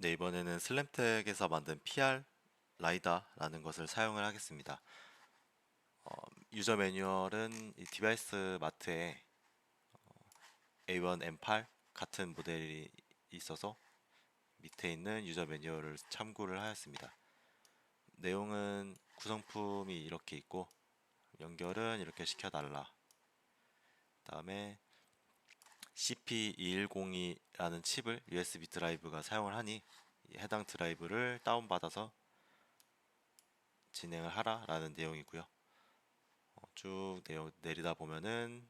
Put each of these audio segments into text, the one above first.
네, 이번에는 슬램텍에서 만든 PR 라이다라는 것을 사용을 하겠습니다. 어, 유저 매뉴얼은 이 디바이스 마트에 A1, M8 같은 모델이 있어서 밑에 있는 유저 매뉴얼을 참고를 하였습니다. 내용은 구성품이 이렇게 있고 연결은 이렇게 시켜달라. 다음에 CP2102라는 칩을 USB 드라이브가 사용을 하니 이 해당 드라이브를 다운받아서 진행을 하라 라는 내용이고요. 어, 쭉 내용, 내리다 보면은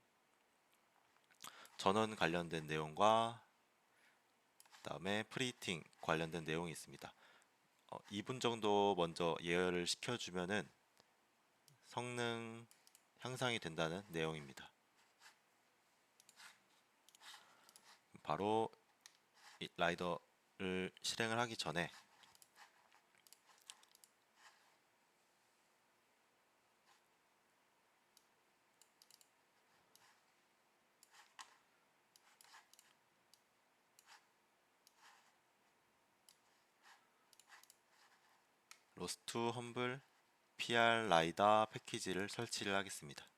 전원 관련된 내용과 그 다음에 프리팅 관련된 내용이 있습니다. 어, 2분 정도 먼저 예열을 시켜주면은 성능 향상이 된다는 내용입니다. 바로 이 라이더를 실행을 하기 전에 로스트 험블 PR 라이다 패키지를 설치를 하겠습니다. 네,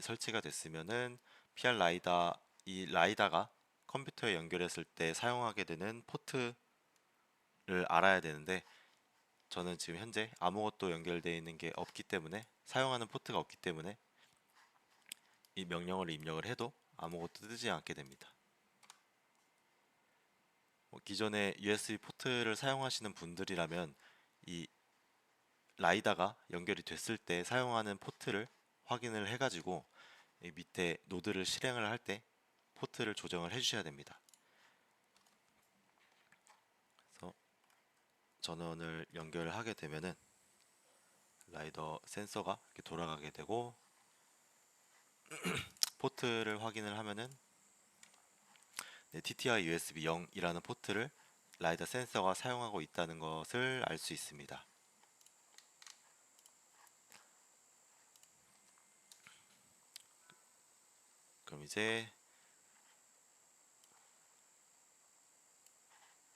설치가 됐으면은 PR 라이다 이 라이다가 컴퓨터에 연결했을 때 사용하게 되는 포트를 알아야 되는데 저는 지금 현재 아무것도 연결되어 있는 게 없기 때문에 사용하는 포트가 없기 때문에 이 명령어를 입력을 해도 아무것도 뜨지 않게 됩니다. 뭐 기존에 USB 포트를 사용하시는 분들이라면 이 라이다가 연결이 됐을 때 사용하는 포트를 확인을 해가지고 이 밑에 노드를 실행을 할 때 포트를 조정을 해주셔야 됩니다. 그래서 전원을 연결을 하게 되면은 라이더 센서가 이렇게 돌아가게 되고 포트를 확인을 하면은 네, TTI USB 0이라는 포트를 라이더 센서가 사용하고 있다는 것을 알 수 있습니다. 이제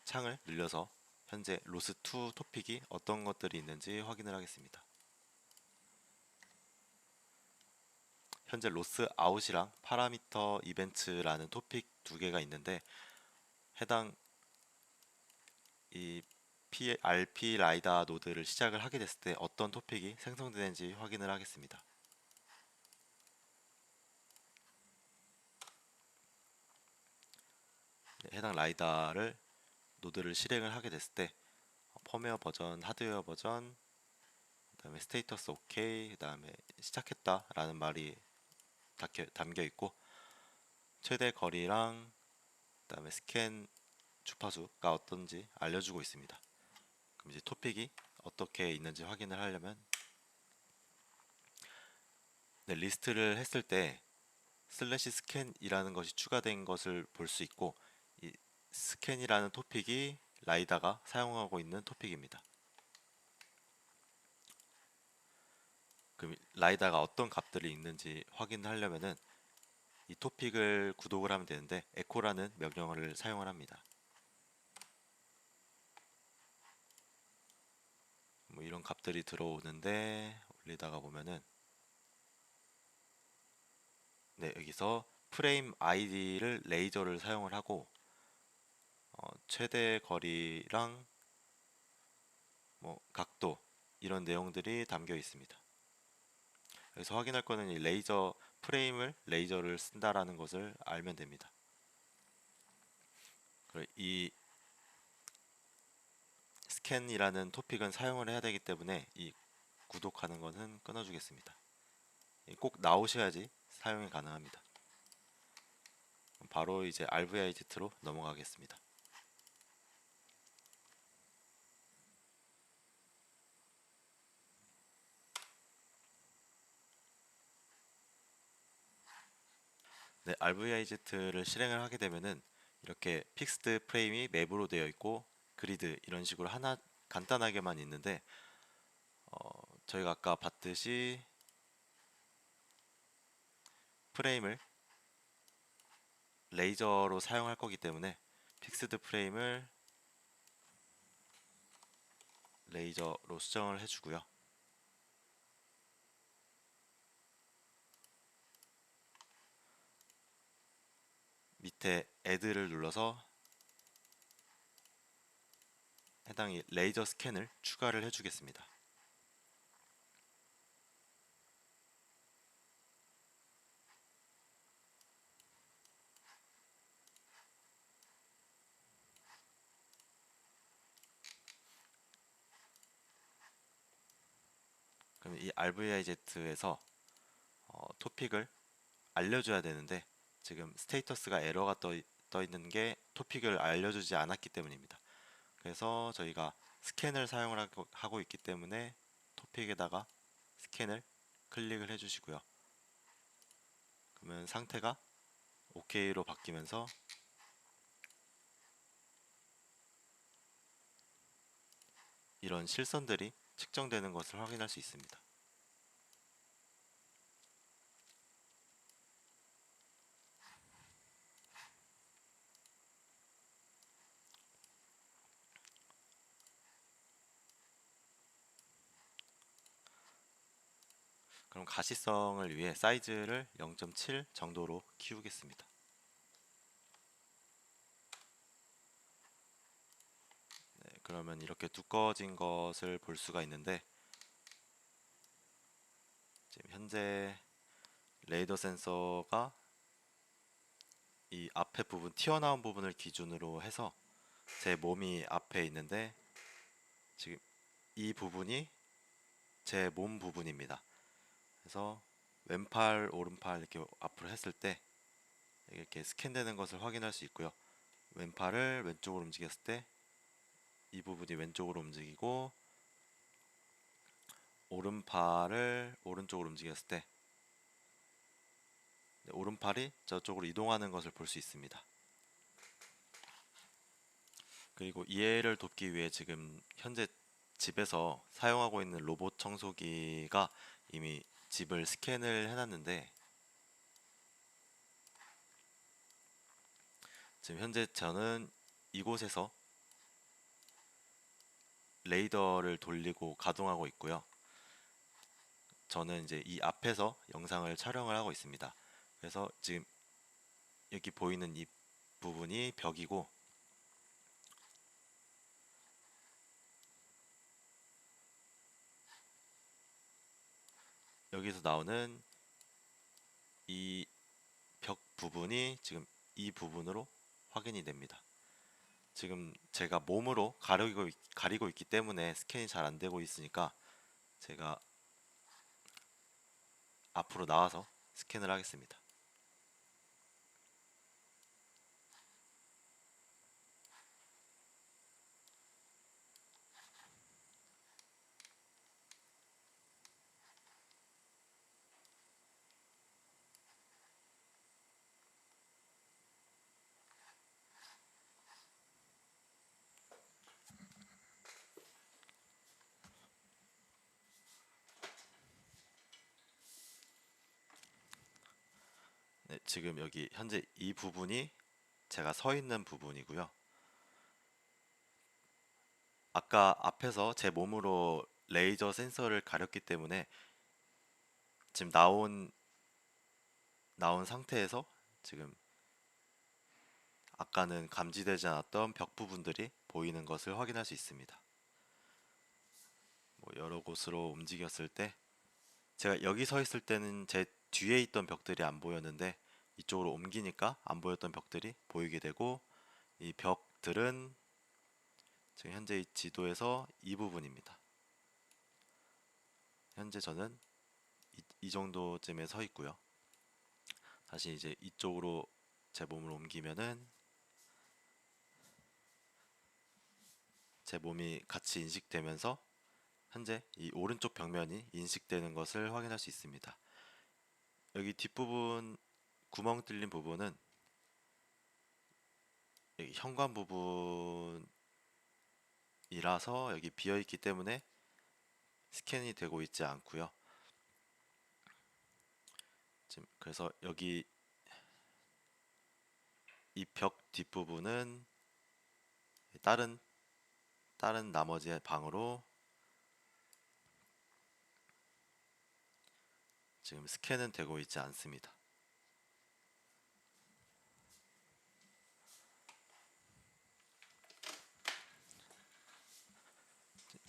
창을 늘려서 현재 로스2 토픽이 어떤 것들이 있는지 확인을 하겠습니다. 현재 로스 아웃이랑 파라미터 이벤트라는 토픽 두 개가 있는데 해당 이 P, RP 라이다 노드를 시작을 하게 됐을 때 어떤 토픽이 생성되는지 확인을 하겠습니다. 해당 라이다를 노드를 실행을 하게 됐을 때 어, 펌웨어 버전, 하드웨어 버전, 그다음에 스테이터스 오케이, 그다음에 시작했다라는 말이 담겨 있고 최대 거리랑 그다음에 스캔 주파수가 어떤지 알려주고 있습니다. 그럼 이제 토픽이 어떻게 있는지 확인을 하려면 네, 리스트를 했을 때 슬래시 스캔이라는 것이 추가된 것을 볼 수 있고 이 스캔이라는 토픽이 라이다가 사용하고 있는 토픽입니다. 그럼 라이다가 어떤 값들이 있는지 확인하려면은 이 토픽을 구독을 하면 되는데 에코라는 명령어를 사용을 합니다. 뭐 이런 값들이 들어오는데 올리다가 보면은 네 여기서 프레임 아이디를 레이저를 사용을 하고 어, 최대 거리랑 뭐 각도 이런 내용들이 담겨 있습니다. 여기서 확인할 거는 이 레이저 프레임을 레이저를 쓴다라는 것을 알면 됩니다. 이 스캔이라는 토픽은 사용을 해야 되기 때문에 이 구독하는 것은 끊어주겠습니다. 꼭 나오셔야지 사용이 가능합니다. 바로 이제 RVIZ로 넘어가겠습니다. 네, RVIZ를 실행을 하게 되면은 이렇게 픽스드 프레임이 맵으로 되어 있고 그리드 이런 식으로 하나 간단하게만 있는데 어, 저희가 아까 봤듯이 프레임을 레이저로 사용할 거기 때문에 픽스드 프레임을 레이저로 수정을 해주고요. 밑에 add를 눌러서 해당 이 레이저 스캔을 추가를 해주겠습니다. 그럼 이 RVIZ에서 어, 토픽을 알려줘야 되는데 지금 스테이터스가 에러가 떠, 떠 있는 게 토픽을 알려주지 않았기 때문입니다. 그래서 저희가 스캔을 사용을 하고, 있기 때문에 토픽에다가 스캔을 클릭을 해주시고요. 그러면 상태가 OK로 바뀌면서 이런 실선들이 측정되는 것을 확인할 수 있습니다. 그럼 가시성을 위해 사이즈를 0.7 정도로 키우겠습니다. 네, 그러면 이렇게 두꺼워진 것을 볼 수가 있는데 지금 현재 레이더 센서가 이 앞에 부분 튀어나온 부분을 기준으로 해서 제 몸이 앞에 있는데 지금 이 부분이 제 몸 부분입니다. 그래서 왼팔 오른팔 이렇게 앞으로 했을 때 이렇게 스캔되는 것을 확인할 수 있고요. 왼팔을 왼쪽으로 움직였을 때 이 부분이 왼쪽으로 움직이고 오른팔을 오른쪽으로 움직였을 때 네, 오른팔이 저쪽으로 이동하는 것을 볼 수 있습니다. 그리고 이해를 돕기 위해 지금 현재 집에서 사용하고 있는 로봇 청소기가 이미 집을 스캔을 해놨는데 지금 현재 저는 이곳에서 레이더를 돌리고 가동하고 있고요. 저는 이제 이 앞에서 영상을 촬영을 하고 있습니다. 그래서 지금 여기 보이는 이 부분이 벽이고 여기서 나오는 이 벽 부분이 지금 이 부분으로 확인이 됩니다. 지금 제가 몸으로 가리고, 있- 가리고 있기 때문에 스캔이 잘 안 되고 있으니까 제가 앞으로 나와서 스캔을 하겠습니다. 지금 여기 현재 이 부분이 제가 서 있는 부분이고요. 아까 앞에서 제 몸으로 레이저 센서를 가렸기 때문에 지금 나온 나온 상태에서 지금 아까는 감지되지 않았던 벽 부분들이 보이는 것을 확인할 수 있습니다. 뭐 여러 곳으로 움직였을 때 제가 여기 서 있을 때는 제 뒤에 있던 벽들이 안 보였는데 이쪽으로 옮기니까 안 보였던 벽들이 보이게 되고 이 벽들은 지금 현재 이 지도에서 이 부분입니다. 현재 저는 이, 이 정도쯤에 서 있고요. 다시 이제 이쪽으로 제 몸을 옮기면은 제 몸이 같이 인식되면서 현재 이 오른쪽 벽면이 인식되는 것을 확인할 수 있습니다. 여기 뒷부분 구멍 뚫린 부분은 여기 현관 부분이라서 여기 비어 있기 때문에 스캔이 되고 있지 않고요. 지금 그래서 여기 이 벽 뒷부분은 다른 다른 나머지 방으로 지금 스캔은 되고 있지 않습니다.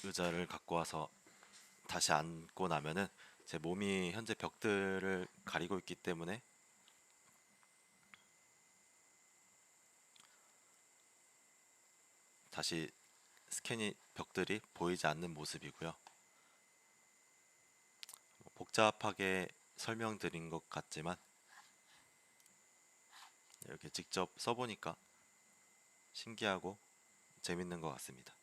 의자를 갖고 와서 다시 앉고 나면은 제 몸이 현재 벽들을 가리고 있기 때문에 다시 스캔이 벽들이 보이지 않는 모습이고요. 뭐 복잡하게 설명드린 것 같지만 이렇게 직접 써보니까 신기하고 재밌는 것 같습니다.